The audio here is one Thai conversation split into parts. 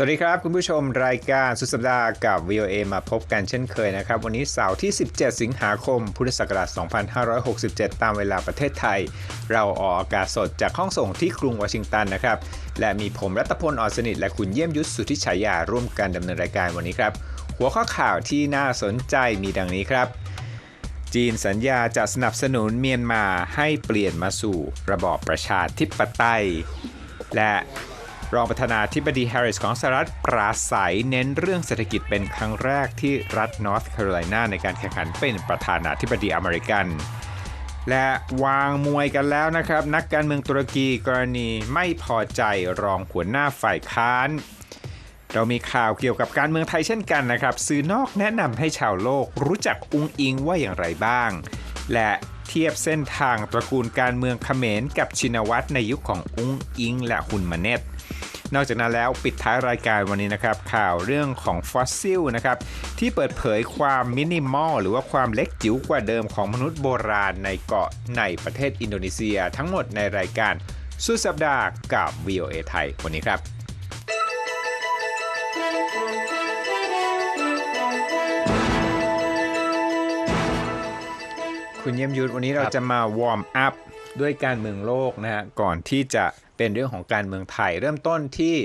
สวัสดีครับ คุณผู้ชมรายการสุดสัปดาห์กับ VOA มาพบกันเช่นเคยนะครับ วันนี้เสาร์ที่ 17 สิงหาคม พุทธศักราช 2567 ตามเวลาประเทศไทย เราออกอากาศสดจากห้องส่งที่กรุงวอชิงตันนะครับ และมีผมรัตพลอ่อนสนิท และคุณเยี่ยมยุทธสุทธิฉายาร่วมกันดำเนินรายการวันนี้ครับ หัวข้อข่าวที่น่าสนใจมีดังนี้ครับ จีนสัญญาจะสนับสนุนเมียนมาให้เปลี่ยนมาสู่ระบอบประชาธิปไตย และ รองประธานาธิบดีแฮร์ริสของสหรัฐปราศัยเน้นเรื่องเศรษฐกิจเป็นครั้งแรกที่รัฐนอร์ทแคโรไลนาในการแข่งขันเป็นประธานาธิบดีอเมริกัน และวางมวยกันแล้วนะครับ นักการเมืองตุรกีกรณีไม่พอใจรองหัวหน้าฝ่ายค้านเรามีข่าวเกี่ยวกับการเมืองไทยเช่นกันนะครับ สื่อนอกแนะนำให้ชาวโลกรู้จักอุงอิงว่าอย่างไรบ้าง และเทียบเส้นทางตระกูลการเมืองเขมรกับชินวัตรในยุคของอุงอิงและหุนมาเนต นอกจากนั้นแล้วปิดท้ายรายการวันนี้นะครับ ข่าวเรื่องของฟอสซิลนะครับที่เปิดเผยความมินิมอลหรือว่าความเล็กจิ๋วกว่าเดิมของมนุษย์โบราณในเกาะในประเทศอินโดนีเซีย ทั้งหมดในรายการสุดสัปดาห์กับ VOA ไทยวันนี้ครับคุณเยี่ยมยุทธวันนี้เราจะมาวอร์มอัพด้วยการเมืองโลกนะฮะก่อนที่จะ เป็นเรื่องของการเมืองไทย เริ่มต้นที่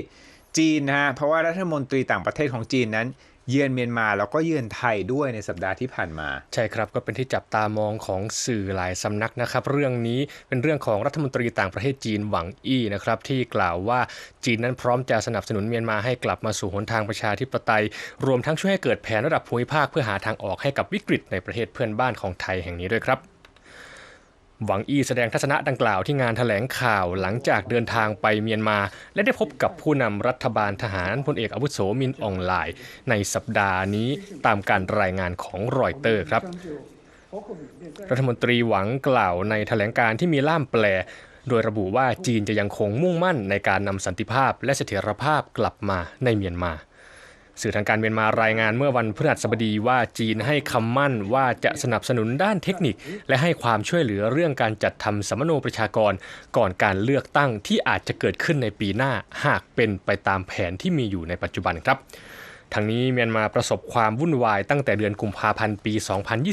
จีนนะฮะเพราะว่ารัฐมนตรีต่างประเทศของจีนนั้น เยือนเมียนมาแล้วก็เยือนไทยด้วยในสัปดาห์ที่ผ่านมา ใช่ครับก็เป็นที่จับตามองของสื่อหลายสำนักนะครับ เรื่องนี้เป็นเรื่องของรัฐมนตรีต่างประเทศจีนหวังอี้นะครับที่กล่าวว่าจีนนั้นพร้อมจะสนับสนุนเมียนมาให้กลับมาสู่หนทางประชาธิปไตย รวมทั้งช่วยให้เกิดแผนระดับภูมิภาคเพื่อหาทางออกให้กับวิกฤตในประเทศเพื่อนบ้านของไทยแห่งนี้ด้วยครับ หวังอี้แสดงทัศนะดังกล่าวที่งานถแถลงข่าวหลังจากเดินทางไปเมียนมา และได้พบกับผู้นำรัฐบาลทหารพลเอกอาวุโสมินอองไลน์ในสัปดาห์นี้ตามการรายงานของรอยเตอร์ครับ รัฐมนตรีหวังกล่าวในแถลงการที่มีล่ามแปล โดยระบุว่าจีนจะยังคงมุ่งมั่นในการนำสันติภาพและเสถียรภาพกลับมาในเมียนมา สื่อทางการเมียนมารายงานเมื่อวันพฤหัสบดีว่าจีนให้คำมั่นว่าจะสนับสนุนด้านเทคนิค และให้ความช่วยเหลือเรื่องการจัดทำสัมมโนประชากร ก่อนการเลือกตั้งที่อาจจะเกิดขึ้นในปีหน้าหากเป็นไปตามแผนที่มีอยู่ในปัจจุบันครับทั้งนี้เมียนมาประสบความวุ่นวายตั้งแต่เดือนกุมภาพันธ์ปี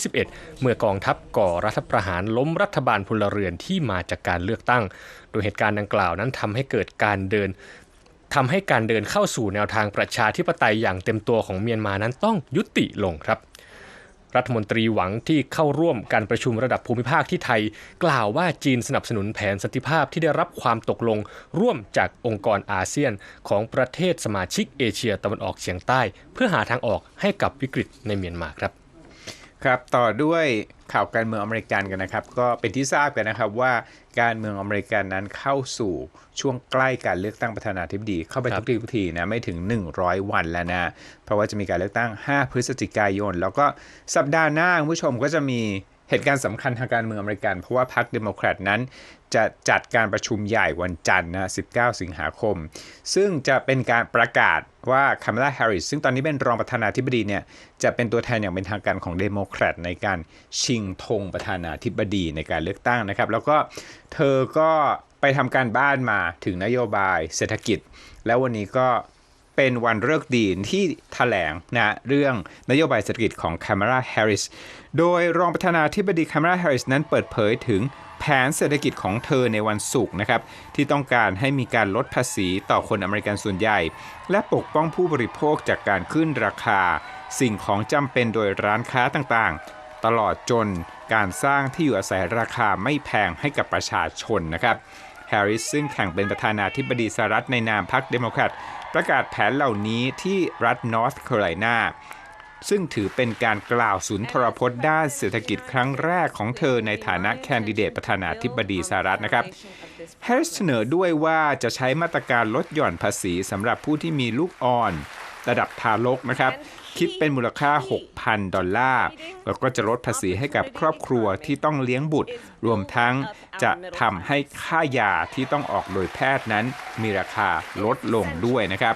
2021 เมื่อกองทัพก่อรัฐประหารล้มรัฐบาลพลเรือนที่มาจากการเลือกตั้ง โดยเหตุการณ์ดังกล่าวนั้นทำให้เกิดการเดิน ทำให้การเดินเข้าสู่แนวทางประชาธิปไตยอย่างเต็มตัวของเมียนมานั้นต้องยุติลงครับ รัฐมนตรีหวังที่เข้าร่วมการประชุมระดับภูมิภาคที่ไทย กล่าวว่าจีนสนับสนุนแผนสันติภาพที่ได้รับความตกลงร่วมจากองค์กรอาเซียนของประเทศสมาชิกเอเชียตะวันออกเฉียงใต้ เพื่อหาทางออกให้กับวิกฤตในเมียนมาครับ ครับต่อด้วยข่าวการเมืองอเมริกันกันนะครับ ก็เป็นที่ทราบกันนะครับว่าการเมืองอเมริกันนั้นเข้าสู่ช่วงใกล้การเลือกตั้งประธานาธิบดี เข้าไปทุกทีทุกทีนะไม่ถึง 100 วันแล้วนะเพราะว่าจะมีการเลือกตั้ง 5 พฤศจิกายน แล้วก็สัปดาห์หน้าคุณผู้ชมก็จะมีเหตุการณ์สำคัญทางการเมืองอเมริกัน เพราะว่าพรรคเดโมแครตนั้น จะจัดการประชุมใหญ่วันจันทร์นะ 19 สิงหาคม ซึ่งจะเป็นการประกาศว่าคามาลาแฮร์ริสซึ่งตอนนี้เป็นรองประธานาธิบดีเนี่ย จะเป็นตัวแทนอย่างเป็นทางการของเดโมแครตในการชิงธงประธานาธิบดีในการเลือกตั้งนะครับ แล้วก็เธอก็ไปทำการบ้านมาถึงนโยบายเศรษฐกิจ แล้ววันนี้ก็เป็นวันเลิกดีที่แถลงนะเรื่องนโยบายเศรษฐกิจของคามา a าแฮร์ริส โดยรองประธานาธิบดีคามา a าแฮร์ริสนั้นเปิดเผยถึง แผนเศรษฐกิจของเธอในวันศุกร์นะครับ ที่ต้องการให้มีการลดภาษีต่อคนอเมริกันส่วนใหญ่ และปกป้องผู้บริโภคจากการขึ้นราคา สิ่งของจำเป็นโดยร้านค้าต่างๆ ตลอดจนการสร้างที่อยู่อาศัยราคาไม่แพงให้กับประชาชนนะครับแฮร์ริสซึ่งแข่งเป็นประธานาธิบดีสหรัฐในนามพรรคเดโมแครตประกาศแผนเหล่านี้ที่รัฐนอร์ทแคโรไลนา ซึ่งถือเป็นการกล่าวสุนทรพจน์ด้านเศรษฐกิจครั้งแรกของเธอในฐานะแคนดิเดตประธานาธิบดีสหรัฐนะครับแฮร์ริสเสนอด้วยว่าจะใช้มาตรการลดหย่อนภาษีสำหรับผู้ที่มีลูกอ่อน ระดับทารกนะครับ คิดเป็นมูลค่า 6,000 ดอลลาร์ แล้วก็จะลดภาษีให้กับครอบครัวที่ต้องเลี้ยงบุตร รวมทั้งจะทำให้ค่ายาที่ต้องออกโดยแพทย์นั้นมีราคาลดลงด้วยนะครับ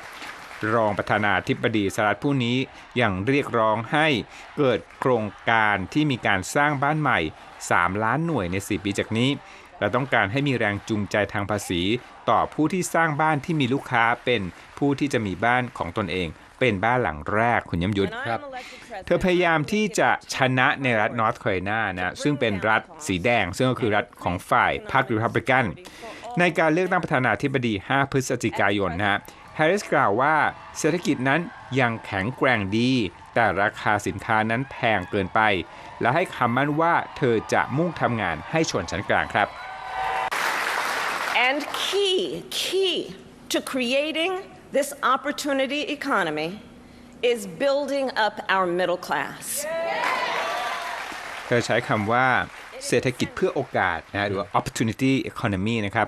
รองประธานาธิบดีสหรัฐผู้นี้ยังเรียกร้องให้เกิดโครงการที่มีการสร้างบ้านใหม่ 3 ล้านหน่วยใน 4 ปีจากนี้ เราต้องการให้มีแรงจูงใจทางภาษี ต่อผู้ที่สร้างบ้านที่มีลูกค้าเป็นผู้ที่จะมีบ้านของตนเอง เป็นบ้านหลังแรกคุณย้ำยุทธครับ เธอพยายามที่จะชนะในรัฐนอร์ทแคโรไลนานะซึ่งเป็นรัฐสีแดง ซึ่งก็คือรัฐของฝ่ายพรรครีพับลิกันในการเลือกตั้งประธานาธิบดี 5 พฤศจิกายนนะฮะ แฮร์ริสกล่าวว่าเศรษฐกิจนั้นยังแข็งแกร่งดี แต่ราคาสินค้านั้นแพงเกินไป และให้คำมั่นว่าเธอจะมุ่งทำงานให้ชนชั้นกลางครับ And key, key to creating this opportunity economy is building up our middle class. เธอใช้คำว่า เศรษฐกิจเพื่อโอกาสนะหรือว่า opportunity economy นะครับ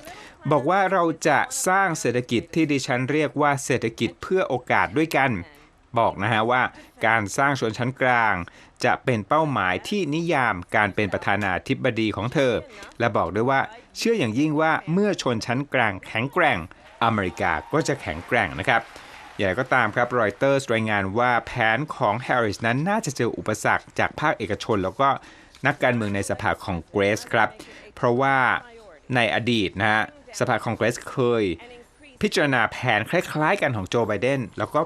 บอกว่าเราจะสร้างเศรษฐกิจที่ดิฉันเรียกว่าเศรษฐกิจเพื่อโอกาสด้วยกัน บอกนะฮะว่าการสร้างชนชั้นกลาง จะเป็นเป้าหมายที่นิยามการเป็นประธานาธิบดีของเธอ และบอกด้วยว่าเชื่ออย่างยิ่งว่าเมื่อชนชั้นกลางแข็งแกร่ง อเมริกาก็จะแข็งแกร่งนะครับอย่างไรก็ตามครับรอยเตอร์รายงานว่าแผนของแฮร์ริสนั้นน่าจะเจออุปสรรคจากภาคเอกชน แล้วก็ นักการเมืองในสภาคองเกรสครับ เพราะว่าในอดีตนะฮะสภาคองเกรสเคย พิจารณาแผนคล้ายๆ กันของโจไบเดนแล้วก็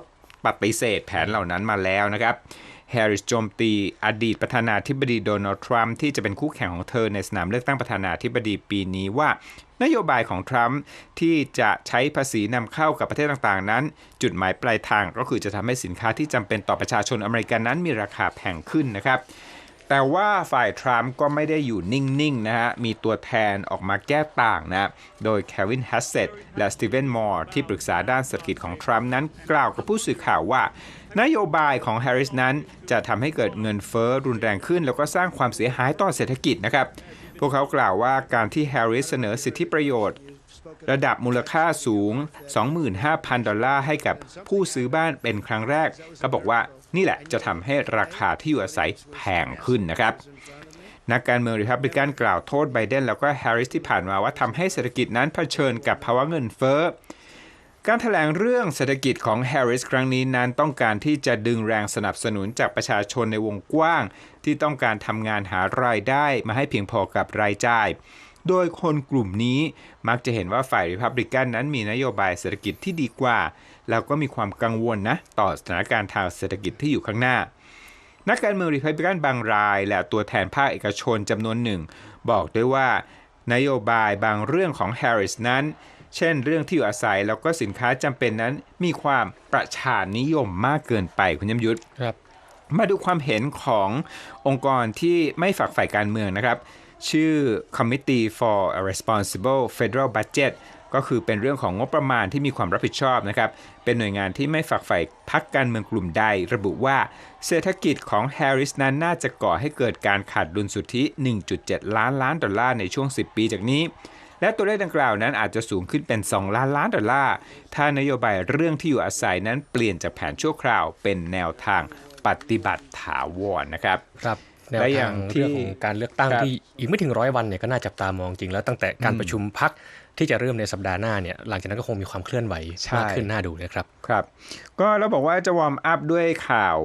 ปฏิเสธแผนเหล่านั้นมาแล้วนะครับแฮร์ริสโจมตีอดีตประธานาธิบดีโดนัลด์ทรัมป์ที่จะเป็นคู่แข่งของเธอในสนามเลือกตั้งประธานาธิบดีปีนี้ว่า นโยบายของทรัมป์ที่จะใช้ภาษีนำเข้ากับประเทศต่างๆ นั้น จุดหมายปลายทางก็คือจะทำให้สินค้าที่จำเป็นต่อประชาชนอเมริกันนั้นมีราคาแพงขึ้นนะครับ แต่ว่าฝ่ายทรัมป์ก็ไม่ได้อยู่นิ่งๆนะฮะ มีตัวแทนออกมาแก้ต่างนะ โดยแควินแฮสเซตและสตีเวนมอร์ที่ปรึกษาด้านเศรษฐกิจของทรัมป์นั้นกล่าวกับผู้สื่อข่าวว่า นโยบายของแฮร์ริสนั้นจะทำให้เกิดเงินเฟ้อรุนแรงขึ้น แล้วก็สร้างความเสียหายต่อเศรษฐกิจนะครับ พวกเขากล่าวว่าการที่แฮร์ริสเสนอสิทธิประโยชน์ระดับมูลค่าสูง 25,000 ดอลลาร์ให้กับผู้ซื้อบ้านเป็นครั้งแรก ก็บอกว่า นี่แหละจะทำให้ราคาที่อยู่อาศัยแพงขึ้นนะครับนักการเมืองริพับลิกันกล่าวโทษไบเดนแล้วก็แฮร์ริสที่ผ่านมาว่าทำให้เศรษฐกิจนั้นเผชิญกับภาวะเงินเฟ้อการถแถลงเรื่องเศรษฐกิจของแฮร์ริสครั้งนี้นั้นต้องการที่จะดึงแรงสนับสนุนจากประชาชนในวงกว้าง ที่ต้องการทำงานหารายได้มาให้เพียงพอกับรายจ่าย โดยคนกลุ่มนี้มักจะเห็นว่าฝ่ายริพับลิกันนั้นมีนโยบายเศรษฐกิจที่ดีกว่า แล้วก็มีความกังวลนะต่อสถานการณ์ทางเศรษฐกิจที่อยู่ข้างหน้า นักการเมืองริพับลิกันบางราย และตัวแทนภาคเอกชนจำนวนหนึ่ง บอกด้วยว่านโยบายบางเรื่องของแฮร์ริสนั้น เช่นเรื่องที่อยู่อาศัยแล้วก็สินค้าจำเป็นนั้นมีความประชานิยมมากเกินไปคุณยมยุทธครับมาดูความเห็นขององค์กรที่ไม่ฝักใฝ่การเมืองนะครับ ชื่อ Committee for a Responsible Federal Budget ก็คือเป็นเรื่องของงบประมาณที่มีความรับผิดชอบนะครับ เป็นหน่วยงานที่ไม่ฝักใฝ่พักการเมืองกลุ่มใด ระบุว่าเศรษฐกิจของแฮร์ริสนั้นน่าจะก่อให้เกิดการขาดดุลสุทธิ 1.7 ล้านล้านดอลลาร์ในช่วง 10 ปีจากนี้ และตัวเลขดังกล่าวนั้นอาจจะสูงขึ้นเป็น 2 ล้านล้านดอลลาร์ ถ้านโยบายเรื่องที่อยู่อาศัยนั้นเปลี่ยนจากแผนชั่วคราวเป็นแนวทางปฏิบัติถาวรนะครับ ครับ แนวและอทาย่างงที่เรื่องของการเลือกตั้งครับที่อีกไม่ถึงร้อยวันเนี่ยก็น่าจับตามองจริงแล้วตั้งแต่การประชุมพักที่จะเริ่มในสัปดาห์หน้าเนี่ยหลังจากนั้นก็คงมีความเคลื่อนไหวใช่มากขึ้นน่าดูนะครับครับ ก็เราบอกว่าจะวอร์มอัพด้วยข่าว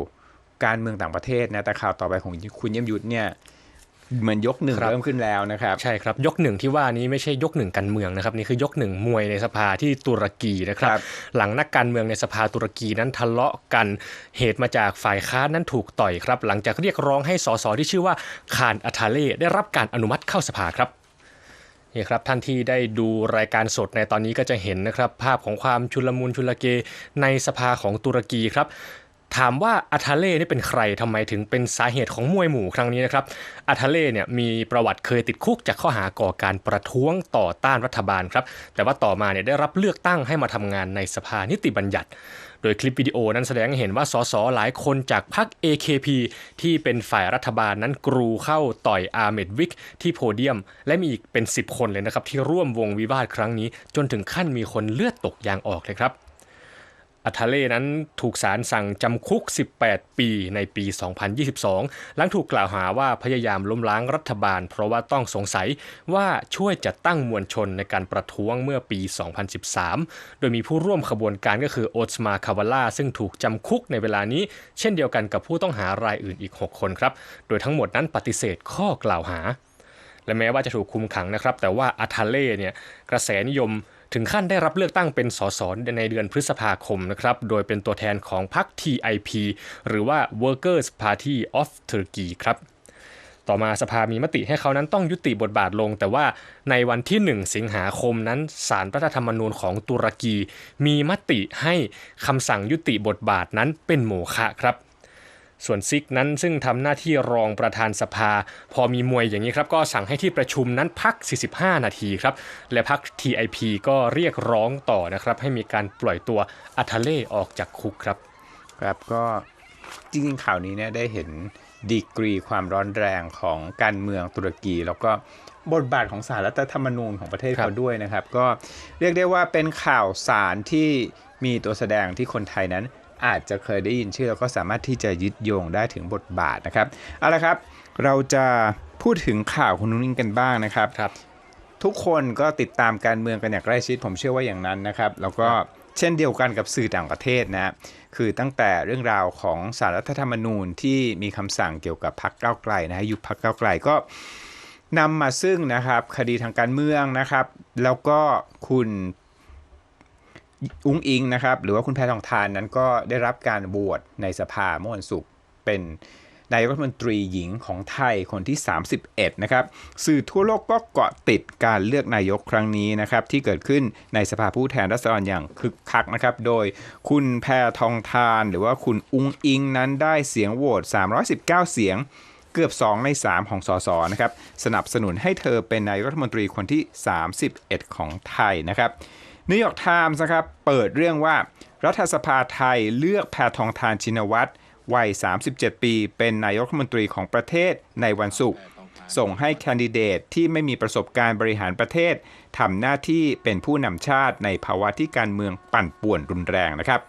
การเมืองต่างประเทศนะแต่ข่าวต่อไปของคุณเยี่ยมยุทธเนี่ย เหมือนยกหนึ่งครับเริ่มขึ้นแล้วนะครับ ใช่ครับ ยกหนึ่งที่ว่านี้ไม่ใช่ยกหนึ่งการเมืองนะครับ นี่คือยกหนึ่งมวยในสภาที่ตุรกีนะครับครับ หลังนักการเมืองในสภาตุรกีนั้นทะเลาะกันเหตุมาจากฝ่ายค้านนั้นถูกต่อยครับ หลังจากเรียกร้องให้สสที่ชื่อว่าคานอัทาเล่ได้รับการอนุมัติเข้าสภาครับนี่ครับท่านที่ได้ดูรายการสดในตอนนี้ก็จะเห็นนะครับ ภาพของความชุลมุนชุลเกในสภาของตุรกีครับ ถามว่าอัทาเล่นี่เป็นใครทำไมถึงเป็นสาเหตุของมวยหมู่ครั้งนี้นะครับอัทาเล่เนี่ยมีประวัติเคยติดคุกจากข้อหาก่อการประท้วงต่อต้านรัฐบาลครับ แต่ว่าต่อมาเนี่ยได้รับเลือกตั้งให้มาทำงานในสภานิติบัญญัติ โดยคลิปวิดีโอนั้นแสดงให้เห็นว่าสสหลายคนจากพรรค AKP ที่เป็นฝ่ายรัฐบาลนั้นกรูเข้าต่อยอาเมดวิกที่โพเดียม และมีอีกเป็น 10 คนเลยนะครับที่ร่วมวงวิวาทครั้งนี้ จนถึงขั้นมีคนเลือดตกยางออกเลยครับ อัทาเล่นั้นถูกศาลสั่งจำคุก 18 ปีในปี 2022 หลังถูกกล่าวหาว่าพยายามล้มล้างรัฐบาล เพราะว่าต้องสงสัยว่าช่วยจัดตั้งมวลชนในการประท้วงเมื่อปี 2013 โดยมีผู้ร่วมขบวนการก็คือโอสมาคาวาล่าซึ่งถูกจำคุกในเวลานี้ เช่นเดียวกันกับผู้ต้องหารายอื่นอีก 6 คนครับ โดยทั้งหมดนั้นปฏิเสธข้อกล่าวหา และแม้ว่าจะถูกคุมขังนะครับ แต่ว่าอาทาเล่เนี่ยกระแสนิยม ถึงขั้นได้รับเลือกตั้งเป็นสสในเดือนพฤษภาคมนะครับโดยเป็นตัวแทนของพรรค TIP หรือว่า Workers' Party of Turkey ครับต่อมาสภามีมติให้เขานั้นต้องยุติบทบาทลง แต่ว่าในวันที่ 1 สิงหาคมนั้นสารรัฐธรรมนูญของตุรกี มีมติให้คำสั่งยุติบทบาทนั้นเป็นโมฆะครับ ส่วนซิกนั้นซึ่งทำหน้าที่รองประธานสภา พอมีมวยอย่างนี้ครับก็สั่งให้ที่ประชุมนั้นพัก 45 นาทีครับ และพัก TIP ก็เรียกร้องต่อนะครับ ให้มีการปล่อยตัวอัทาเล่ออกจากคุกครับ ครับก็จริงๆข่าวนี้เนี่ยได้เห็นดีกรีความร้อนแรงของการเมืองตุรกี แล้วก็บทบาทของสารรัฐธรรมนูญของประเทศครับเขาด้วยนะครับ ก็เรียกได้ว่าเป็นข่าวสารที่มีตัวแสดงที่คนไทยนั้น อาจจะเคยได้ยินชื่อแล้วก็สามารถที่จะยึดโยงได้ถึงบทบาทนะครับเอาละครับเราจะพูดถึงข่าวคุณนุ้งอิงกันบ้างนะครับครับ ทุกคนก็ติดตามการเมืองกันอย่างใกล้ชิดผมเชื่อว่าอย่างนั้นนะครับ แล้วก็เช่นเดียวกันกับสื่อต่างประเทศนะคือตั้งแต่เรื่องราวของสารรัฐธรรมนูญที่มีคำสั่งเกี่ยวกับพรรคก้าวไกลนะฮะยุบพรรคก้าวไกลก็นำมาซึ่งนะครับคดีทางการเมืองนะครับ แล้วก็คุณ อุ้งอิงนะครับ หรือว่าคุณแพทองทานนั้นก็ได้รับการโหวตในสภาเมื่อวันศุกร์เป็นนายกรัฐมนตรีหญิงของไทยคนที่ 31 นะครับ สื่อทั่วโลกก็เกาะติดการเลือกนายกครั้งนี้นะครับ ที่เกิดขึ้นในสภาผู้แทนราษฎรอย่างคึกคักนะครับ โดยคุณแพทองทาน หรือว่าคุณอุ้งอิงนั้นได้เสียงโหวต 319 เสียงเกือบ 2 ใน 3 ของสสนะครับ สนับสนุนให้เธอเป็นนายกรัฐมนตรีคนที่ 31 ของไทยนะครับ นิวยอร์กไทมส์นะครับเปิดเรื่องว่ารัฐสภาไทยเลือกแพทองทานชินวัตรวัย 37 ปี เป็นนายกรัฐมนตรีของประเทศในวันศุกร์ส่งให้แคนดิเดตที่ไม่มีประสบการณ์บริหารประเทศทำหน้าที่เป็นผู้นำชาติในภาวะที่การเมืองปั่นป่วนรุนแรงนะครับ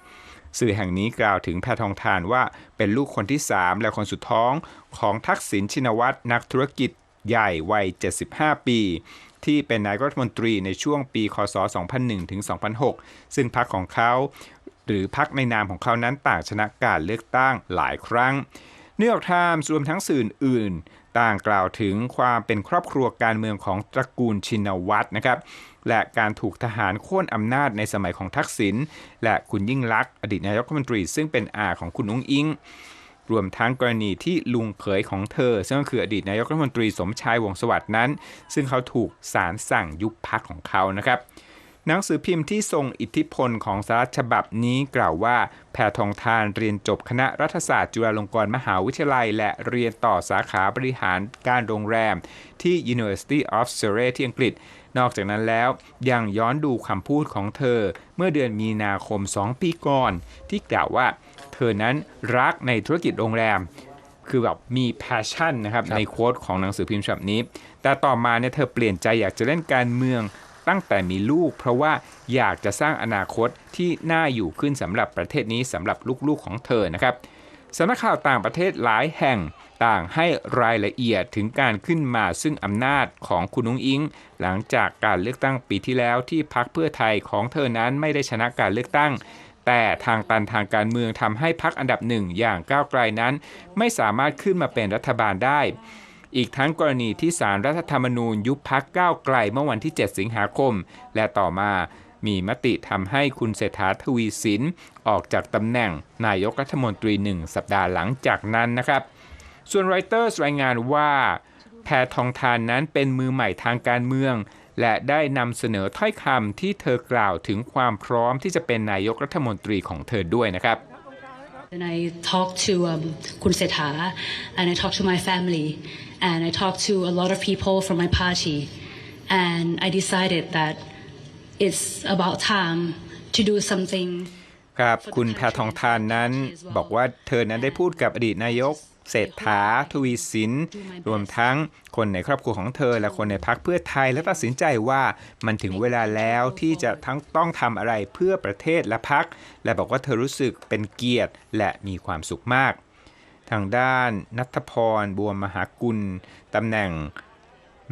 สื่อแห่งนี้กล่าวถึงแพทองทานว่าเป็นลูกคนที่ 3 และคนสุดท้องของทักษิณชินวัตรนักธุรกิจใหญ่วัย 75 ปี ที่เป็นนายกรัฐมนตรีในช่วงปีคศ 2001 ถึง 2006 ซึ่งพรรคของเขา หรือพรรคในนามของเขานั้นต่างชนะการเลือกตั้งหลายครั้งนิวยอร์กไทมส์รวมทั้งสื่ออื่น ต่างกล่าวถึงความเป็นครอบครัวการเมืองของตระกูลชินวัตรนะครับ และการถูกทหารโค่นอำนาจในสมัยของทักษิณและคุณยิ่งลักษณ์อดีตนายกรัฐมนตรีซึ่งเป็นอาของคุณอุ้งอิง รวมทั้งกรณีที่ลุงเขยของเธอ ซึ่งก็คืออดีตนายกรัฐมนตรีสมชายวงสวัสดิ์นั้น ซึ่งเขาถูกศาลสั่งยุบพักของเขานะครับหนังสือพิมพ์ที่ทรงอิทธิพลของสหรัฐฉบับนี้กล่าวว่า แพทองทานเรียนจบคณะรัฐศาสตร์จุฬาลงกรณ์มหาวิทยาลัย และเรียนต่อสาขาบริหารการโรงแรม ที่ University of Surrey ที่อังกฤษ นอกจากนั้นแล้วยังย้อนดูคำพูดของเธอ เมื่อเดือนมีนาคม 2 ปีก่อน ที่กล่าวว่า เธอนั้นรักในธุรกิจโรงแรม คือแบบมี passion นะครับครับในโค้ดของหนังสือพิมพ์ฉบับนี้ แต่ต่อมาเนี่ยเธอเปลี่ยนใจอยากจะเล่นการเมืองตั้งแต่มีลูก เพราะว่าอยากจะสร้างอนาคตที่น่าอยู่ขึ้นสำหรับประเทศนี้สำหรับลูกๆของเธอนะครับสำนักข่าวต่างประเทศหลายแห่งต่างให้รายละเอียดถึงการขึ้นมาซึ่งอำนาจของคุณนุ้งอิง หลังจากการเลือกตั้งปีที่แล้วที่พักเพื่อไทยของเธอนั้นไม่ได้ชนะการเลือกตั้ง แต่ทางตันทางการเมืองทำให้พักอันดับหนึ่งอย่างก้าวไกลนั้น ไม่สามารถขึ้นมาเป็นรัฐบาลได้ อีกทั้งกรณีที่สารรัฐธรรมนูญยุบพักก้าวไกลเมื่อวันที่ 7 สิงหาคม และต่อมามีมติทำให้คุณเศรษฐาทวีสินออกจากตำแหน่งนายกรัฐมนตรีหนึ่งสัปดาห์หลังจากนั้นนะครับ ส่วนรอยเตอร์รายงานว่าแพทองทานนั้นเป็นมือใหม่ทางการเมือง และได้นำเสนอถ้อยคำที่เธอกล่าวถึงความพร้อมที่จะเป็นนายกรัฐมนตรีของเธอด้วยนะครับ And I talked to um, Kun Setha, and I talked to my family, and I talked to a lot of people from my party, and I decided that it's about time to do something ครับ คุณแพทองทานนั้นบอกว่าเธอนั้นได้พูดกับอดีตนายก เศรษฐาทวีสิน รวมทั้งคนในครอบครัวของเธอ และคนในพักเพื่อไทยและตัดสินใจว่ามันถึงเวลาแล้วที่จะทั้งต้องทำอะไรเพื่อประเทศและพัก และบอกว่าเธอรู้สึกเป็นเกียรติและมีความสุขมาก ทางด้านนัทพรบัวมหากุลตำแหน่ง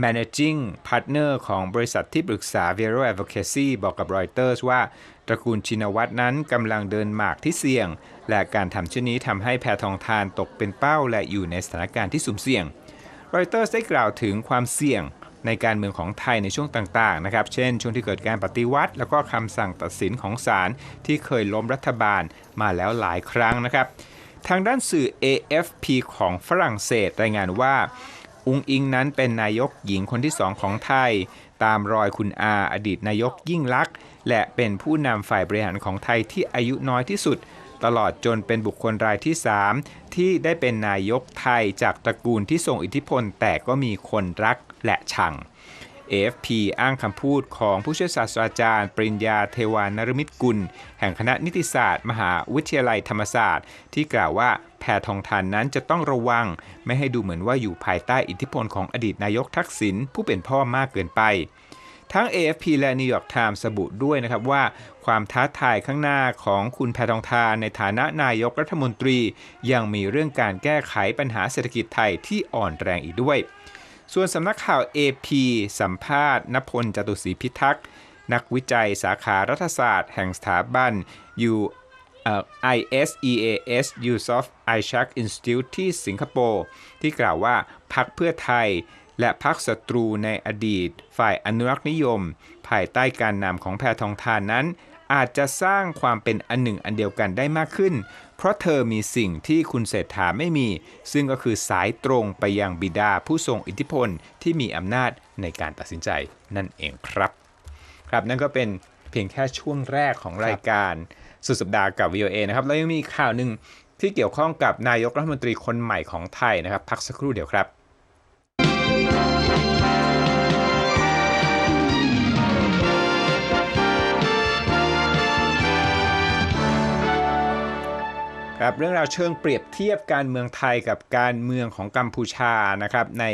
Managing Partner ของบริษัทที่ปรึกษา Vero Advocacy บอกกับรอยเตอร์สว่า ตระกูลชินวัตรนั้นกำลังเดินหมากที่เสี่ยง และการทำเช่นนี้ทำให้แพทองทานตกเป็นเป้าและอยู่ในสถานการณ์ที่สุ่มเสี่ยงรอยเตอร์ได้กล่าวถึงความเสี่ยงในการเมืองของไทยในช่วงต่างๆนะครับ เช่น ช่วงที่เกิดการปฏิวัติ แล้วก็คำสั่งตัดสินของศาลที่เคยล้มรัฐบาลมาแล้วหลายครั้งนะครับ ทางด้านสื่อ AFP ของฝรั่งเศสรายงานว่า อุงอิงนั้นเป็นนายกหญิงคนที่สองของไทย ตามรอยคุณอาอดีตนายกยิ่งลักษณ์และเป็นผู้นำฝ่ายบริหารของไทยที่อายุน้อยที่สุด ตลอดจนเป็นบุคคลรายที่ 3 ที่ได้เป็นนายกไทยจากตระกูลที่ทรงอิทธิพล แต่ก็มีคนรักและชัง AFP อ้างคำพูดของผู้ช่วยศาสตราจารย์ ปริญญาเทวานรมิตกุล แห่งคณะนิติศาสตร์ มหาวิทยาลัยธรรมศาสตร์ ที่กล่าวว่า พทองทานนั้นจะต้องระวัง ไม่ให้ดูเหมือนว่าอยู่ภายใต้อิทธิพลของอดีตนายกทักษิณผู้เป็นพ่อมากเกินไป ทั้ง AFP และ New York Times ระบุด้วยนะครับว่า ความท้าทายข้างหน้าของคุณแพทองทานในฐานะนายกรัฐมนตรี ยังมีเรื่องการแก้ไขปัญหาเศรษฐกิจไทยที่อ่อนแรงอีกด้วย ส่วนสำนักข่าว AP สัมภาษณ์นพลจตุศรีพิทักษ์นักวิจัยสาขารัฐศาสตร์ แห่งสถาบัน U ISEAS Yusof Ishak Institute ที่สิงคโปร์ที่กล่าวว่าพักเพื่อไทย และพักศัตรูในอดีต ฝ่ายอนุรักษ์นิยม ภายใต้การนำของแพทองทานนั้น อาจจะสร้างความเป็นอันหนึ่งอันเดียวกันได้มากขึ้น เพราะเธอมีสิ่งที่คุณเศรษฐาไม่มี ซึ่งก็คือสายตรงไปยังบิดาผู้ทรงอิทธิพลที่มีอำนาจในการตัดสินใจนั่นเองครับ ครับนั่นก็เป็นเพียงแค่ช่วงแรกของรายการ สุดสัปดาห์กับ VOA นะครับแล้วยังมีข่าวหนึ่งที่เกี่ยวข้องกับนายกรัฐมนตรีคนใหม่ของไทยนะครับ พักสักครู่เดียวครับครับเรื่องราวเชิงเปรียบเทียบการเมืองไทยกับการเมืองของกัมพูชานะครับใน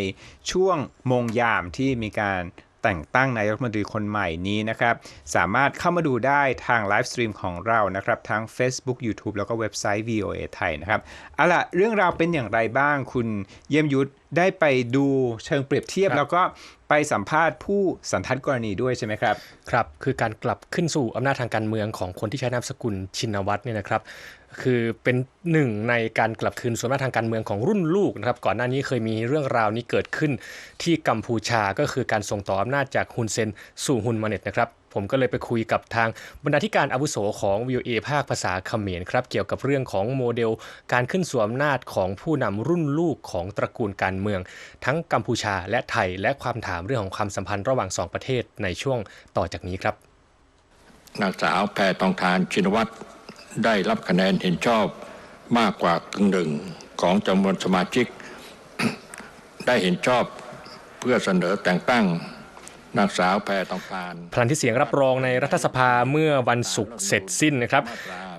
ช่วงมงยามที่มีการ แต่งตั้งนายกรัฐมนตรีคนใหม่นี้นะครับ สามารถเข้ามาดูได้ทางไลฟ์สตรีมของเรานะครับ ทั้ง Facebook YouTube แล้วก็เว็บไซต์ VOA ไทยนะครับเอาล่ะเรื่องราวเป็นอย่างไรบ้าง คุณเยี่ยมยุทธได้ไปดูเชิงเปรียบเทียบครับแล้วก็ไปสัมภาษณ์ผู้สันทัดกรณีด้วยใช่ไหมครับ ครับ คือการกลับขึ้นสู่อำนาจทางการเมืองของคนที่ใช้นามสกุลชินวัตรเนี่ยนะครับ คือเป็นหนึ่งในการกลับคืนสู่อำนาทางการเมืองของรุ่นลูกนะครับก่อนหน้านี้เคยมีเรื่องราวนี้เกิดขึ้นที่กัมพูชาก็คือการส่งต่ออำนาจจากฮุนเซนสู่ฮุนมาเน็ตนะครับผมก็เลยไปคุยกับทางบรรณาธิการอาวุโสของ VOA ภาคภาษาเขมรครับเกี่ยวกับเรื่องของโมเดลการขึ้นสู่อำนาจของผู้นำรุ่นลูกของตระกูลการเมือง ทั้งกัมพูชาและไทยและความถามเรื่องของความสัมพันธ์ระหว่างสองประเทศในช่วงต่อจากนี้ครับนางสาวแพทองทานชินวัตร ได้รับคะแนนเห็นชอบมากกว่ากึ่งหนึ่งของจำนวนสมาชิก ได้เห็นชอบเพื่อเสนอแต่งตั้งนางสาวแพทองทานพลังที่เสียงรับรองในรัฐสภาเมื่อวันศุกร์เสร็จสิ้นนะครับ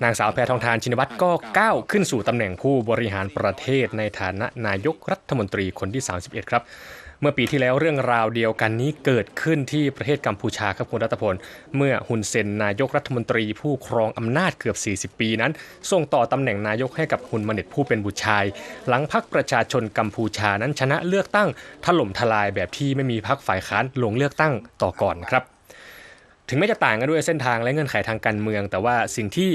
นางสาวแพทองทานชินวัตรก็ก้าวขึ้นสู่ตำแหน่งผู้บริหารประเทศในฐานะนายกรัฐมนตรีคนที่ 31 ครับ เมื่อปีที่แล้วเรื่องราวเดียวกันนี้เกิดขึ้นที่ประเทศกัมพูชาครับคุณรัตพล เมื่อฮุนเซนนายกรัฐมนตรีผู้ครองอำนาจเกือบ 40 ปีนั้นส่งต่อตำแหน่งนายกให้กับฮุนมาเน็ตผู้เป็นบุตรชาย หลังพักประชาชนกัมพูชานั้นชนะเลือกตั้งถล่มทลายแบบที่ไม่มีพักฝ่ายค้านลงเลือกตั้งต่อก่อนครับ ถึงแม้จะต่างกันด้วยเส้นทางและเงื่อนไขทางการเมือง แต่ว่าสิ่งที่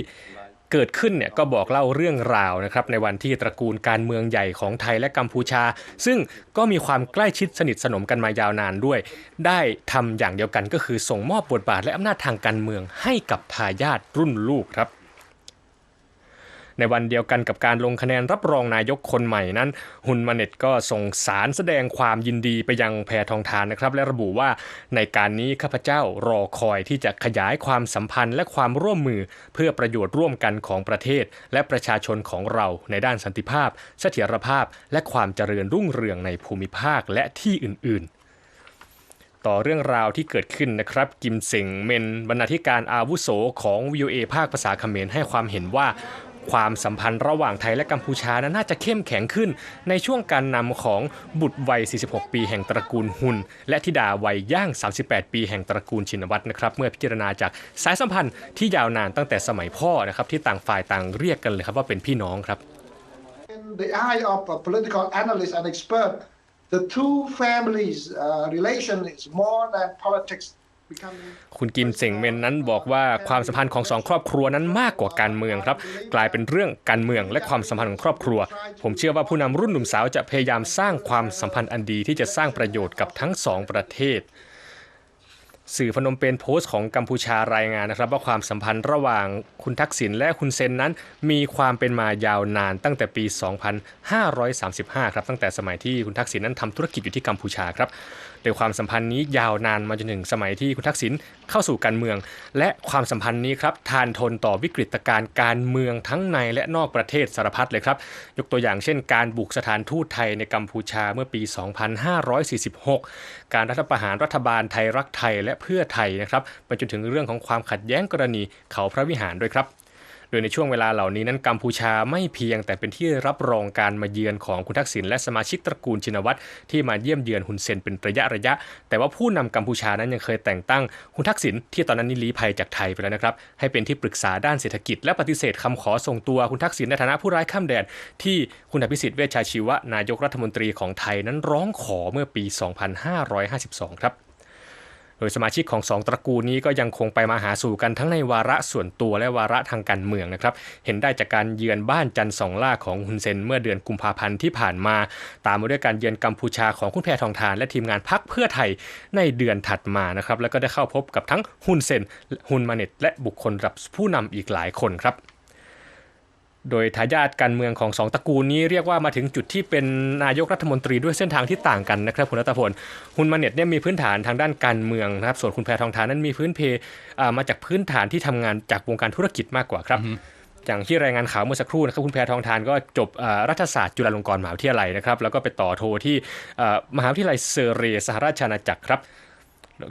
เกิดขึ้นเนี่ยก็บอกเล่าเรื่องราวนะครับในวันที่ตระกูลการเมืองใหญ่ของไทยและกัมพูชา ซึ่งก็มีความใกล้ชิดสนิทสนมกันมายาวนานด้วย ได้ทำอย่างเดียวกันก็คือส่งมอบบทบาทและอำนาจทางการเมืองให้กับทายาทรุ่นลูกครับ ในวันเดียวกันกับการลงคะแนนรับรองนายกคนใหม่นั้นฮุนมาเน็ตก็ส่งสารแสดงความยินดีไปยังแพทองทานนะครับ และระบุว่าในการนี้ข้าพเจ้ารอคอยที่จะขยายความสัมพันธ์และความร่วมมือเพื่อประโยชน์ร่วมกันของประเทศ และประชาชนของเราในด้านสันติภาพ เสถียรภาพ และความเจริญรุ่งเรืองในภูมิภาคและที่อื่น ๆต่อเรื่องราวที่เกิดขึ้นนะครับ กิมเซ็งเมนบรรณาธิการอาวุโสของ VOA ภาคภาษาเขมรให้ความเห็นว่า ความสัมพันธ์ระหว่างไทยและกัมพูชานั้นน่าจะเข้มแข็งขึ้น ในช่วงการนำของบุตรวัย 46 ปีแห่งตระกูลฮุนและธิดาวัยย่าง 38 ปีแห่งตระกูลชินวัตรนะครับ เมื่อพิจารณาจากสายสัมพันธ์ที่ยาวนานตั้งแต่สมัยพ่อนะครับที่ต่างฝ่ายต่างเรียกกันเลยครับว่าเป็นพี่น้องครับ In the eye of a political analyst and expert, the two families' uh, relation is more than politics คุณกิมเซ็งเมนนั้นบอกว่าความสัมพันธ์ของสองครอบครัวนั้นมากกว่าการเมืองครับ กลายเป็นเรื่องการเมืองและความสัมพันธ์ของครอบครัว ผมเชื่อว่าผู้นำรุ่นหนุ่มสาวจะพยายามสร้างความสัมพันธ์อันดีที่จะสร้างประโยชน์กับทั้งสองประเทศ สื่อพนมเปญโพสต์ของกัมพูชารายงานนะครับ ว่าความสัมพันธ์ระหว่างคุณทักษิณและคุณเซนนั้น มีความเป็นมายาวนานตั้งแต่ปี 2535 ครับตั้งแต่สมัยที่คุณทักษิณนั้นทำธุรกิจอยู่ที่กัมพูชาครับ โดยความสัมพันธ์นี้ยาวนานมาจนถึงสมัยที่คุณทักษิณเข้าสู่การเมือง และความสัมพันธ์นี้ครับทานทนต่อวิกฤตการณ์การเมืองทั้งในและนอกประเทศสารพัดเลยครับ ยกตัวอย่างเช่น การบุกสถานทูตไทยในกัมพูชาเมื่อปี 2546 การรัฐประหารรัฐบาลไทยรักไทยและเพื่อไทยนะครับไปจนถึงเรื่องของความขัดแย้งกรณีเขาพระวิหารด้วยครับ โดยในช่วงเวลาเหล่านี้นั้นกัมพูชาไม่เพียงแต่เป็นที่รับรองการมาเยือนของคุณทักษิณและสมาชิกตระกูลชินวัตรที่มาเยี่ยมเยือนฮุนเซนเป็นระยะระยะ แต่ว่าผู้นำกัมพูชานั้นยังเคยแต่งตั้งคุณทักษิณที่ตอนนั้นนิลี้ภัยจากไทยไปแล้วนะครับให้เป็นที่ปรึกษาด้านเศรษฐกิจ และปฏิเสธคำขอส่งตัวคุณทักษิณในฐานะผู้ร้ายข้ามแดนที่คุณอภิสิทธิ์เวชชาชีวะนายกรัฐมนตรีของไทยนั้นร้องขอเมื่อปี 2552 ครับ โดยสมาชิกของสองตระกูลนี้ก็ยังคงไปมาหาสู่กันทั้งในวาระส่วนตัวและวาระทางการเมืองนะครับ เห็นได้จากการเยือนบ้านจันสองล่าของฮุนเซนเมื่อเดือนกุมภาพันธ์ที่ผ่านมา ตามมาด้วยการเยือนกัมพูชาของคุณแพทองทาน และทีมงานพักเพื่อไทยในเดือนถัดมานะครับ แล้วก็ได้เข้าพบกับทั้งฮุนเซนฮุนมาเน็ตและบุคคลรับผู้นำอีกหลายคนครับ โดยทายาทการเมืองของสองตระกูลนี้เรียกว่ามาถึงจุดที่เป็นนายกรัฐมนตรีด้วยเส้นทางที่ต่างกันนะครับคุณรัตพลฮุนมาเน็ตเนี่ยมีพื้นฐานทางด้านการเมืองนะครับส่วนคุณแพทองทานนั้นมีพื้นเพอ่ามาจากพื้นฐานที่ทำงานจากวงการธุรกิจมากกว่าครับอย่างที่รายงานข่าวเมื่อสักครู่นะครับคุณแพทองทานก็จบอ่ารัฐศาสตร์จุฬาลงกรณ์มหาวิทยาลัยนะครับแล้วก็ไปต่อโทที่อ่ามหาวิทยาลัยเซอร์เรสหราชอาณาจักรครับ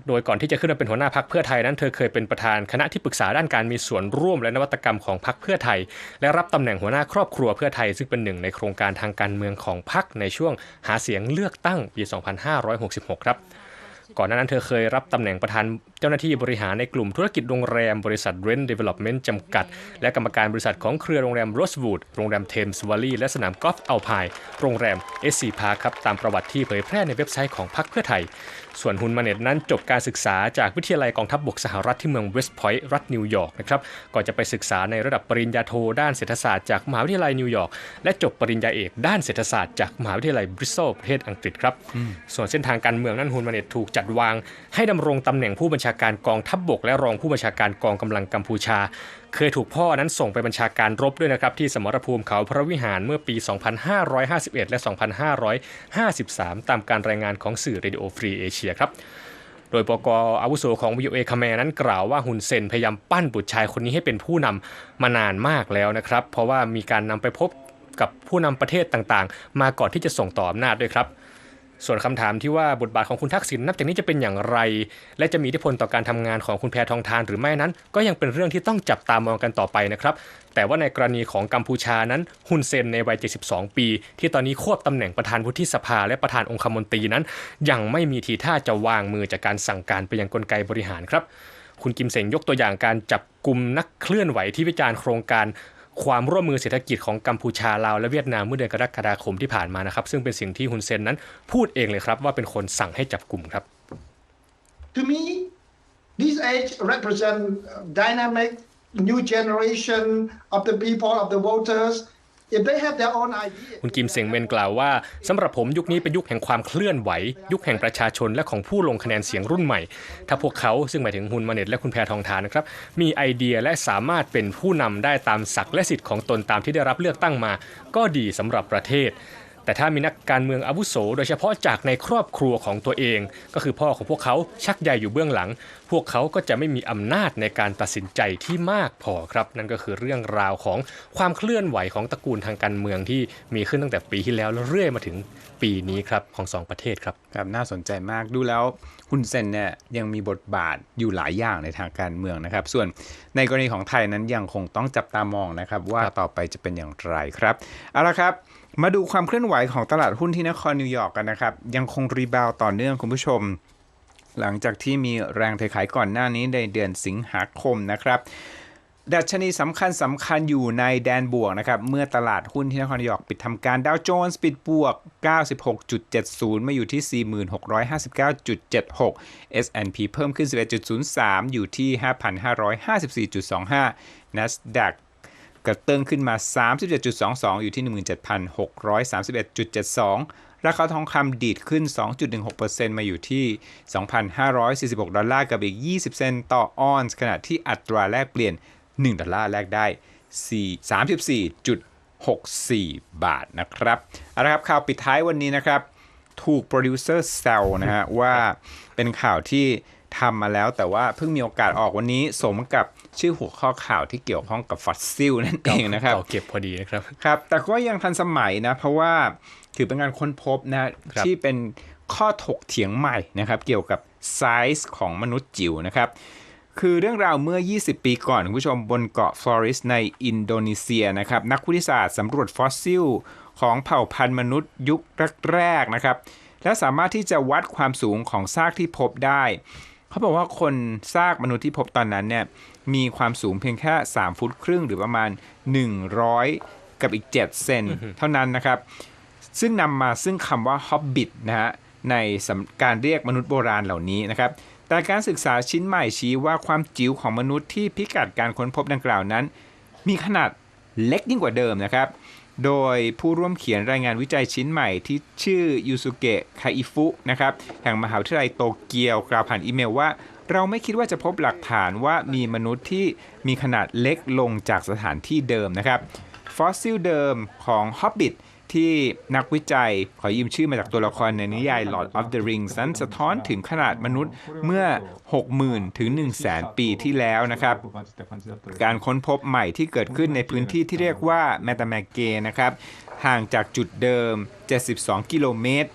โดยก่อนที่จะขึ้นมาเป็นหัวหน้าพักเพื่อไทยนั้นเธอเคยเป็นประธานคณะที่ปรึกษาด้านการมีส่วนร่วมและนวัตกรรมของพักเพื่อไทย และรับตำแหน่งหัวหน้าครอบครัวเพื่อไทย ซึ่งเป็นหนึ่งในโครงการทางการเมืองของพักในช่วงหาเสียงเลือกตั้งปี 2566 ครับก่อนหน้านั้นเธอเคยรับตำแหน่งประธานเจ้าหน้าที่บริหารในกลุ่มธุรกิจโรงแรมบริษัท Rent Development จำกัด และกรรมการบริษัทของเครือโรงแรม Rosewood โรงแรม Thames Valley และสนามกอล์ฟอัลพายโรงแรม SC Park ครับตามประวัติที่เผยแพร่ในเว็บไซต์ของพรรคเพื่อไทย ส่วนฮุนมาเน็ตนั้นจบการศึกษาจากวิทยาลัยกองทัพบกสหรัฐที่เมืองเวสต์พอยต์รัฐนิวยอร์กนะครับก่อนจะไปศึกษาในระดับปริญญาโทด้านเศรษฐศาสตร์จากมหาวิทยาลัยนิวยอร์กและจบปริญญาเอกด้านเศรษฐศาสตร์จากมหาวิทยาลัยบริสตอลประเทศอังกฤษครับส่วนเส้นทางการเมืองนั้นฮุนมาเน็ตถูกจัดวาง ให้ดำรงตำแหน่งผู้บัญชาการกองทัพบกและรองผู้บัญชาการกองกำลังกัมพูชาเคยถูกพ่อนั้นส่งไปบัญชาการรบด้วยนะครับที่สมรภูมิเขาพระวิหารเมื่อปี 2551 และ 2553 ตามการรายงานของสื่อเรดิโอฟรีเอเชียครับโดยปกอาวุโสของ VOA คาแมนั้นกล่าวว่าฮุนเซนพยายามปั้นบุตรชายคนนี้ให้เป็นผู้นำมานานมากแล้วนะครับ เพราะว่ามีการนำไปพบกับผู้นำประเทศต่างๆ มาก่อนที่จะส่งต่ออำนาจด้วยครับ ส่วนคำถามที่ว่าบทบาทของคุณทักษิณนับจากนี้จะเป็นอย่างไร และจะมีอิทธิพลต่อการทำงานของคุณแพทองทานหรือไม่นั้น ก็ยังเป็นเรื่องที่ต้องจับตามองกันต่อไปนะครับ แต่ว่าในกรณีของกัมพูชานั้นฮุนเซนในวัย 72 ปี ที่ตอนนี้ควบตำแหน่งประธานวุฒิสภาและประธานองคมนตรีนั้น ยังไม่มีทีท่าจะวางมือจากการสั่งการไปยังกลไกบริหารครับ คุณกิมเซงยกตัวอย่างการจับกลุ่มนักเคลื่อนไหวที่วิจารณ์โครงการ ความร่วมมือเศรษฐกิจของกัมพูชาลาวและเวียดนามเมื่อเดือนกรกฎาคมที่ผ่านมานะครับ ซึ่งเป็นสิ่งที่ฮุนเซนนั้นพูดเองเลยครับว่าเป็นคนสั่งให้จับกลุ่มครับ To me, this age represent dynamic new generation of the people, of the voters. คุณกิมเซงเมนกล่าวว่าสำหรับผมยุคนี้เป็นยุคแห่งความเคลื่อนไหว ยุคแห่งประชาชนและของผู้ลงคะแนนเสียงรุ่นใหม่ ถ้าพวกเขาซึ่งหมายถึงฮุนมาเน็ตและคุณแพทองทานนะครับมีไอเดียและสามารถเป็นผู้นำได้ตามศักดิ์และสิทธิ์ของตนตามที่ได้รับเลือกตั้งมา ก็ดีสำหรับประเทศ แต่ถ้ามีนักการเมืองอาวุโส โดยเฉพาะจากในครอบครัวของตัวเอง ก็คือพ่อของพวกเขาชักใยอยู่เบื้องหลัง พวกเขาก็จะไม่มีอำนาจในการตัดสินใจที่มากพอครับ นั่นก็คือเรื่องราวของความเคลื่อนไหวของตระกูลทางการเมืองที่มีขึ้นตั้งแต่ปีที่แล้วแล้วเรื่อยมาถึงปีนี้ครับของสองประเทศครับครับน่าสนใจมากดูแล้วฮุนเซนเนี่ยยังมีบทบาทอยู่หลายอย่างในทางการเมืองนะครับ ส่วนในกรณีของไทยนั้นยังคงต้องจับตามองนะครับ ว่าต่อไปจะเป็นอย่างไรครับเอาละครับ มาดูความเคลื่อนไหวของตลาดหุ้นที่นครนิวยอร์กกันนะครับ ยังคงรีบาวต่อเนื่องคุณผู้ชม หลังจากที่มีแรงเทขายก่อนหน้านี้ในเดือนสิงหาคมนะครับดัชนีสำคัญสำคัญอยู่ในแดนบวกนะครับเมื่อตลาดหุ้นที่นครนายอร์กปิดทำการดาวโจนส์ปิดบวก 96.70 มาอยู่ที่ 4659.76 S&P เพิ่มขึ้น 11.03 อยู่ที่ 5,554.25 NASDAQ กระเตื้องขึ้นมา 37.22 อยู่ที่ 17,631.72 ราคาทองคำดีดขึ้น 2.16%มาอยู่ที่ 2,546 ดอลลาร์กับอีก 20 เซนต์ต่อออนซ์ขณะที่อัตราแลกเปลี่ยน 1 ดอลลาร์แลกได้ 34.64 บาทนะครับเอาละครับข่าวปิดท้ายวันนี้นะครับ ถูกโปรดิวเซอร์แซวนะฮะว่าเป็นข่าวที่ ทำมาแล้วแต่ว่าเพิ่งมีโอกาสออกวันนี้สมกับชื่อหัวข้อข่าวที่เกี่ยวข้องกับฟอสซิลนั่นเองนะครับเก่าเก็บพอดีนะครับครับ แต่ก็ยังทันสมัยนะ เพราะว่าถือเป็นการค้นพบนะครับที่เป็นข้อถกเถียงใหม่นะครับ เกี่ยวกับไซส์ของมนุษย์จิ๋วนะครับคือเรื่องราวเมื่อ 20 ปีก่อนคุณผู้ชมบนเกาะฟลอริสในอินโดนีเซียนะครับ นักวิทยาศาสตร์สำรวจฟอสซิล ของเผ่าพันธุ์มนุษย์ยุคแรกๆนะครับ และสามารถที่จะวัดความสูงของซากที่พบได้ เขาบอกว่าคนซากมนุษย์ที่พบตอนนั้นเนี่ยมีความสูงเพียงแค่ 3 ฟุตครึ่งหรือประมาณ 100 กับอีก 7 เซนเท่านั้นนะครับ ซึ่งนำมาซึ่งคำว่า Hobbit นะฮะในสำการเรียกมนุษย์โบราณเหล่านี้นะครับ แต่การศึกษาชิ้นใหม่ชี้ว่าความจิ๋วของมนุษย์ที่พิกัดการค้นพบดังกล่าวนั้น มีขนาดเล็กยิ่งกว่าเดิมนะครับ โดยผู้ร่วมเขียนรายงานวิจัยชิ้นใหม่ที่ชื่อยูสุเกะคาอิฟุนะครับแห่งมหาวิทยาลัยโตเกียวกล่าวผ่านอีเมลว่า เราไม่คิดว่าจะพบหลักฐานว่ามีมนุษย์ที่มีขนาดเล็กลงจากสถานที่เดิมนะครับฟอสซิลเดิมของฮอบบิท ที่นักวิจัยขอยืมชื่อมาจากตัวละครในนิยาย Lord of the Rings นั้นสะท้อนถึงขนาดมนุษย์เมื่อ 60,000 ถึง 100,000ปีที่แล้วนะครับ การค้นพบใหม่ที่เกิดขึ้นในพื้นที่ที่เรียกว่าแมตาแมกเกนะครับ ห่างจากจุดเดิม 72 กิโลเมตร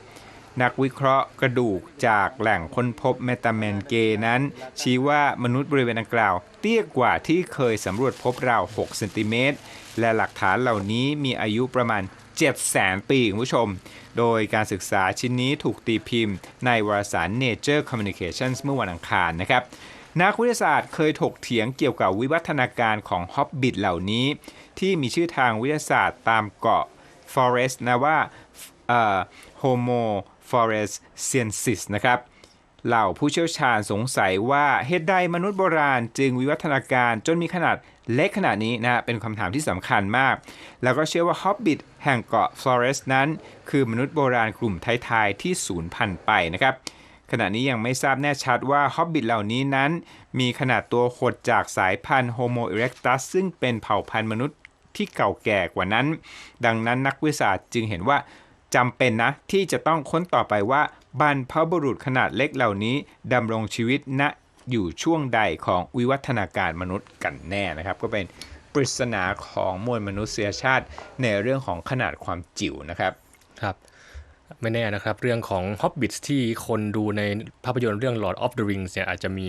นักวิเคราะห์กระดูกจากแหล่งค้นพบเมตาแมนเกนั้น ชี้ว่ามนุษย์บริเวณดังกล่าว เตี้ยกว่าที่เคยสำรวจพบราว 6 เซนติเมตร และหลักฐานเหล่านี้มีอายุประมาณ 700,000ปีคุณผู้ชม โดยการศึกษาชิ้นนี้ถูกตีพิมพ์ในวารสาร Nature Communications เมื่อวันอังคารนะครับ นักวิทยาศาสตร์เคยถกเถียงเกี่ยวกับวิวัฒนาการของฮอบบิทเหล่านี้ ที่มีชื่อทางวิทยาศาสตร์ตามเกาะ Forest นะว่าเอ่อ Homo floresiensis นะครับเหล่าผู้เชี่ยวชาญสงสัยว่าเหตุใดมนุษย์โบราณจึงวิวัฒนาการจนมีขนาดเล็กขนาดนี้นะเป็นคำถามที่สำคัญมาก แล้วก็เชื่อว่าฮอบบิท แห่งเกาะฟลอเรสนั้น คือมนุษย์โบราณกลุ่มท้ายๆที่สูญพันธุ์ไปนะครับขณะนี้ยังไม่ทราบแน่ชัดว่าฮอบบิทเหล่านี้นั้น มีขนาดตัวหดจากสายพันธุ์ Homo erectus ซึ่งเป็นเผ่าพันธุ์มนุษย์ที่เก่าแก่กว่านั้น ดังนั้นนักวิทยาสตร์จึงเห็นว่าจำเป็นนะ ที่จะต้องค้นต่อไปว่าบรรพบุรุษขนาดเล็กเหล่านี้ดำรงชีวิตณอยู่ช่วงใดของวิวัฒนาการมนุษย์กันแน่นะครับ ก็เป็น ปริศนาของมวลมนุษยชาติในเรื่องของขนาดความจิ๋วนะครับครับไม่แน่นะครับ เรื่องของ Hobbits ที่คนดูในภาพยนตร์เรื่อง Lord of the Rings เนี่ยอาจจะมี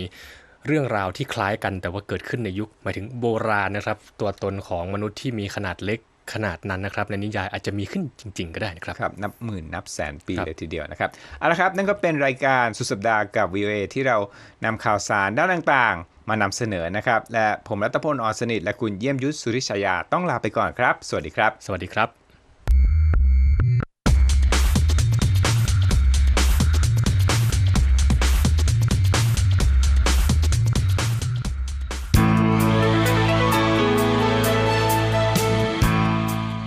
เรื่องราวที่คล้ายกันแต่ว่าเกิดขึ้นในยุคหมายถึงโบราณนะครับ ตัวตนของมนุษย์ที่มีขนาดเล็ก ขนาดนั้นนะครับในนิยายอาจจะมีขึ้นจริง ๆ ก็ได้นะครับครับนับหมื่นนับแสนปีครับเลยทีเดียวนะครับเอาละครับนั่นก็เป็นรายการสุดสัปดาห์กับ VOA ที่เรานำข่าวสารด้านต่างๆ มานำเสนอนะครับ และผมรัตพลอ่อนสนิทและคุณเยี่ยมยุทธสุริชยาต้องลาไปก่อนครับ สวัสดีครับ สวัสดีครับ